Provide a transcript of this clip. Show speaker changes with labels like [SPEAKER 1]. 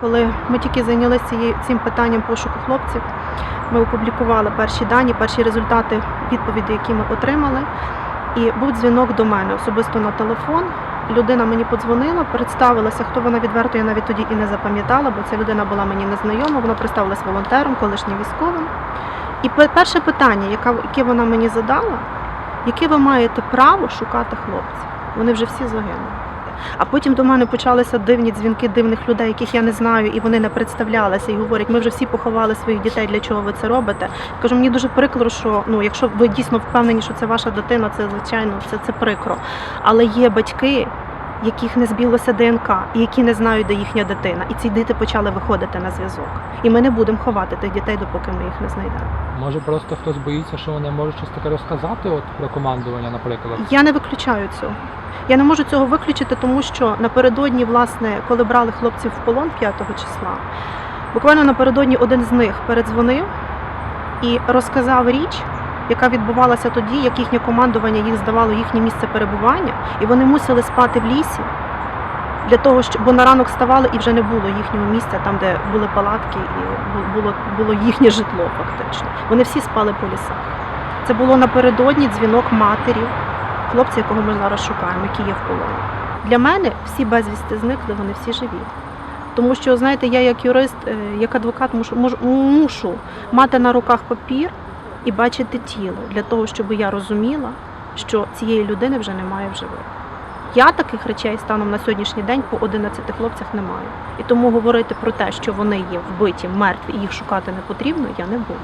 [SPEAKER 1] Коли ми тільки зайнялися цим питанням пошуку хлопців, ми опублікували перші дані, перші результати відповіді, які ми отримали. І був дзвінок до мене особисто на телефон. Людина мені подзвонила, представилася, хто вона відверто, я навіть тоді і не запам'ятала, бо ця людина була мені незнайома. Вона представилась волонтером, колишнім військовим. І перше питання, яке вона мені задала, яке ви маєте право шукати хлопців? Вони вже всі загинули. А потім до мене почалися дивні дзвінки дивних людей, яких я не знаю, і вони не представлялися і говорять, ми вже всі поховали своїх дітей, для чого ви це робите. Кажу, мені дуже прикро, що ну, якщо ви дійсно впевнені, що це ваша дитина, це звичайно це, це прикро. Але є батьки, яких не збілося ДНК, і які не знають, де їхня дитина. І ці діти почали виходити на зв'язок. І ми не будемо ховати тих дітей, допоки ми їх не знайдемо.
[SPEAKER 2] Може просто хтось боїться, що вони можуть щось таке розказати, от про командування, наприклад.
[SPEAKER 1] Я не виключаю цього. Я не можу цього виключити, тому що напередодні, власне, коли брали хлопців в полон 5 числа, буквально напередодні один з них передзвонив і розказав річ, яка відбувалася тоді, як їхнє командування їх здавало їхнє місце перебування, і вони мусили спати в лісі. Для того, щоб бо на ранок ставали і вже не було їхнього місця, там, де були палатки, і було, було їхнє житло, фактично. Вони всі спали по лісах. Це було напередодні дзвінок матері, хлопця, якого ми зараз шукаємо, який є в полоні. Для мене всі безвісти зникли, вони всі живі. Тому що, знаєте, я як юрист, е, як адвокат мушу, мушу мати на руках папір і бачити тіло для того, щоб я розуміла, що цієї людини вже немає в живих. Я таких речей станом на сьогоднішній день по 11 хлопцях не маю. І тому говорити про те, що вони є вбиті, мертві і їх шукати не потрібно, я не буду.